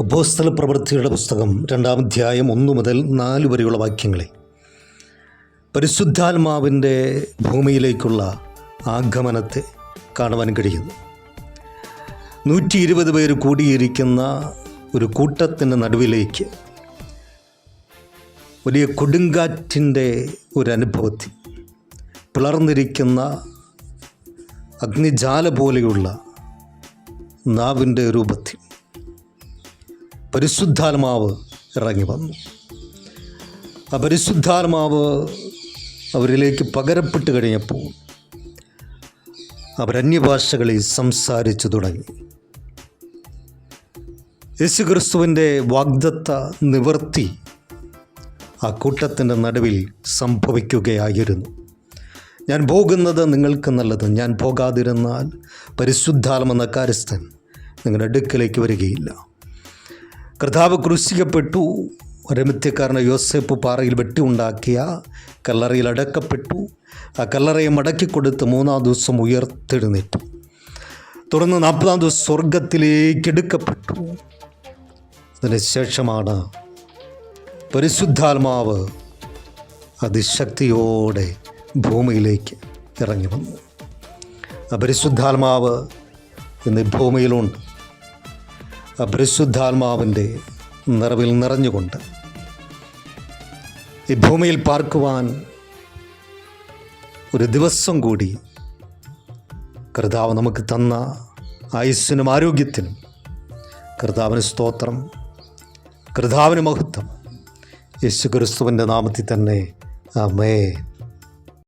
അപ്പോസ്തല പ്രവൃത്തിയുടെ പുസ്തകം രണ്ടാം അധ്യായം ഒന്നു മുതൽ നാല് വരെയുള്ള വാക്യങ്ങളെ. പരിശുദ്ധാത്മാവിന്റെ ഭൂമിയിലേക്കുള്ള ആഗമനത്തെ കാണുവാൻ കഴിയുന്നു. നൂറ്റി ഇരുപത് പേര് കൂടിയിരിക്കുന്ന ഒരു കൂട്ടത്തിന്റെ നടുവിലേക്ക് വലിയ കൊടുങ്കാറ്റിന്റെ ഒരു അനുഭവത്തിൽ പിളർന്നിരിക്കുന്ന അഗ്നിജാല പോലെയുള്ള നാവിന്റെ രൂപത്തിൽ പരിശുദ്ധാത്മാവ് ഇറങ്ങി വന്നു. ആ പരിശുദ്ധാത്മാവ് അവരിലേക്ക് പകരപ്പെട്ട് കഴിഞ്ഞപ്പോൾ അവരന്യഭാഷകളിൽ സംസാരിച്ചു തുടങ്ങി. യേശുക്രിസ്തുവിന്റെ വാഗ്ദത്ത നിവർത്തി ആ കൂട്ടത്തിന്റെ നടുവിൽ സംഭവിക്കുകയായിരുന്നു. ഞാൻ പോകുന്നത് നിങ്ങൾക്ക് നല്ലത്. ഞാൻ പോകാതിരുന്നാൽ പരിശുദ്ധാലമെന്ന കാര്യസ്ഥൻ നിങ്ങളുടെ അടുക്കലേക്ക് വരികയില്ല. കർത്താവ് ക്രൂശിക്കപ്പെട്ടു. ഒരമിത്യക്കാരനെ യോസേപ്പ് പാറയിൽ വെട്ടി ഉണ്ടാക്കിയ കല്ലറയിൽ അടക്കപ്പെട്ടു. ആ കല്ലറയെ മടക്കിക്കൊടുത്ത് മൂന്നാം ദിവസം ഉയർത്തെഴുന്നേറ്റു. തുടർന്ന് നാൽപ്പതാം ദിവസം സ്വർഗത്തിലേക്ക് എടുക്കപ്പെട്ടു. അതിനുശേഷമാണ് പരിശുദ്ധാത്മാവ് അതിശക്തിയോടെ ഭൂമിയിലേക്ക് ഇറങ്ങി വന്നു. ആ പരിശുദ്ധാത്മാവ് ഇന്ന് ഭൂമിയിലുണ്ട്. പരിശുദ്ധാത്മാവിന്റെ നിറവിൽ നിറഞ്ഞുകൊണ്ട് ഈ ഭൂമിയിൽ പാർക്കുവാൻ ഒരു ദിവസം കൂടി കർത്താവ് നമുക്ക് തന്ന ആയുസ്സിനും ആരോഗ്യത്തിനും കർത്താവിന് സ്തോത്രം കർത്താവിന് മഹത്വം. യേശു ക്രിസ്തുവിന്റെ നാമത്തിൽ തന്നെ. ആമേ